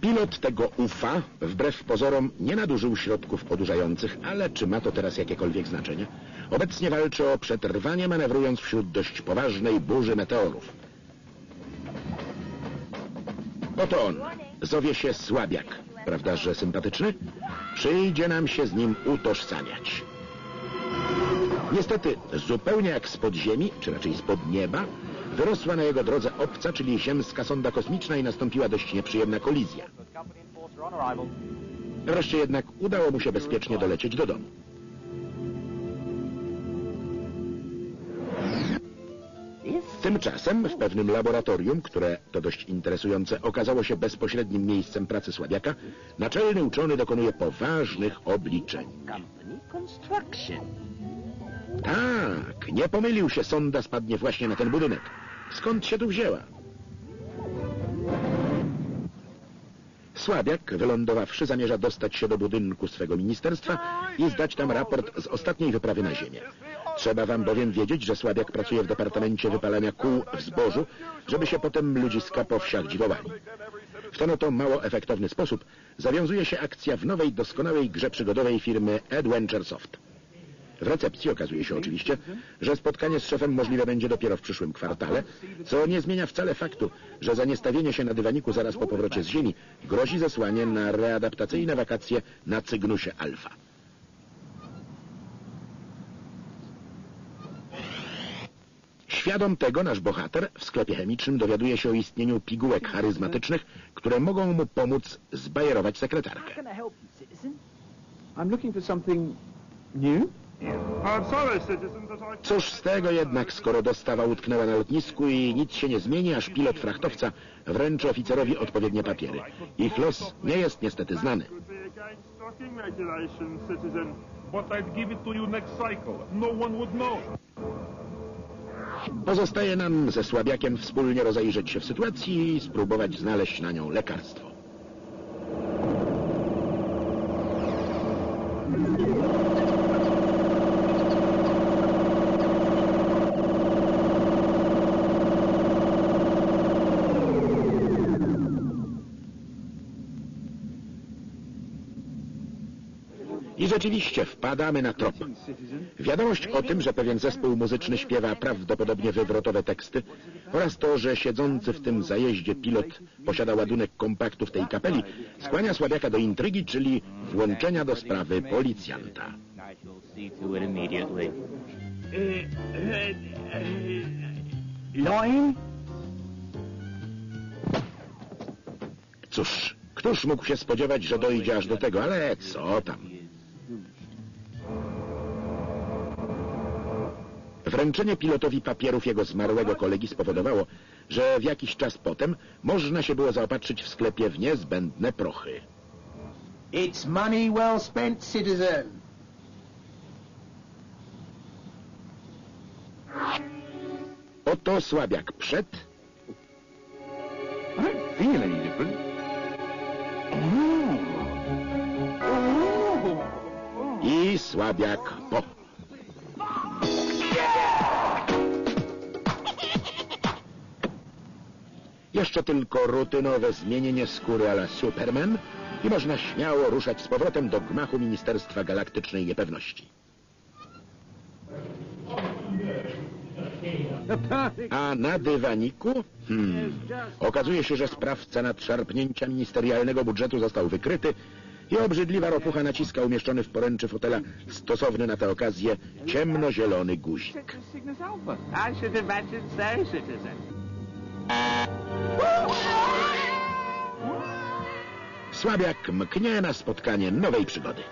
Pilot tego UFA, wbrew pozorom, nie nadużył środków odurzających, ale czy ma to teraz jakiekolwiek znaczenie? Obecnie walczy o przetrwanie, manewrując wśród dość poważnej burzy meteorów. Oto on. Zowie się Słabiak. Prawda, że sympatyczny? Przyjdzie nam się z nim utożsamiać. Niestety, zupełnie jak spod ziemi, czy raczej spod nieba, wyrosła na jego drodze obca, czyli ziemska sonda kosmiczna i nastąpiła dość nieprzyjemna kolizja. Wreszcie jednak udało mu się bezpiecznie dolecieć do domu. Tymczasem w pewnym laboratorium, które to dość interesujące, okazało się bezpośrednim miejscem pracy Słabiaka, naczelny uczony dokonuje poważnych obliczeń. Tak, nie pomylił się, sonda spadnie właśnie na ten budynek. Skąd się tu wzięła? Słabiak, wylądowawszy, zamierza dostać się do budynku swego ministerstwa i zdać tam raport z ostatniej wyprawy na Ziemię. Trzeba wam bowiem wiedzieć, że Słabiak pracuje w Departamencie Wypalania Kół w zbożu, żeby się potem ludziska po wsiach dziwowali. W ten oto mało efektowny sposób zawiązuje się akcja w nowej, doskonałej grze przygodowej firmy Adventure Soft. W recepcji okazuje się oczywiście, że spotkanie z szefem możliwe będzie dopiero w przyszłym kwartale, co nie zmienia wcale faktu, że za niestawienie się na dywaniku zaraz po powrocie z Ziemi grozi zesłanie na readaptacyjne wakacje na Cygnusie Alfa. Świadom tego nasz bohater w sklepie chemicznym dowiaduje się o istnieniu pigułek charyzmatycznych, które mogą mu pomóc zbajerować sekretarkę. I'm looking for something new. Cóż z tego jednak, skoro dostawa utknęła na lotnisku i nic się nie zmieni, aż pilot frachtowca wręczy oficerowi odpowiednie papiery. Ich los nie jest niestety znany. Pozostaje nam ze Słabiakiem wspólnie rozejrzeć się w sytuacji i spróbować znaleźć na nią lekarstwo. I rzeczywiście wpadamy na trop. Wiadomość o tym, że pewien zespół muzyczny śpiewa prawdopodobnie wywrotowe teksty oraz to, że siedzący w tym zajeździe pilot posiada ładunek kompaktu w tej kapeli, skłania Słabiaka do intrygi, czyli włączenia do sprawy policjanta. Cóż, któż mógł się spodziewać, że dojdzie aż do tego, ale co tam. Wręczenie pilotowi papierów jego zmarłego kolegi spowodowało, że w jakiś czas potem można się było zaopatrzyć w sklepie w niezbędne prochy. It's money well spent, citizen. Oto słabiak przed I don't feel any different. i słabiak po. Jeszcze tylko rutynowe zmienienie skóry ala Superman i można śmiało ruszać z powrotem do gmachu Ministerstwa Galaktycznej Niepewności. A na dywaniku? Hmm. Okazuje się, że sprawca nadszarpnięcia ministerialnego budżetu został wykryty i obrzydliwa ropucha naciska umieszczony w poręczy fotela stosowny na tę okazję ciemnozielony guzik. Słabiak mknie na spotkanie nowej przygody.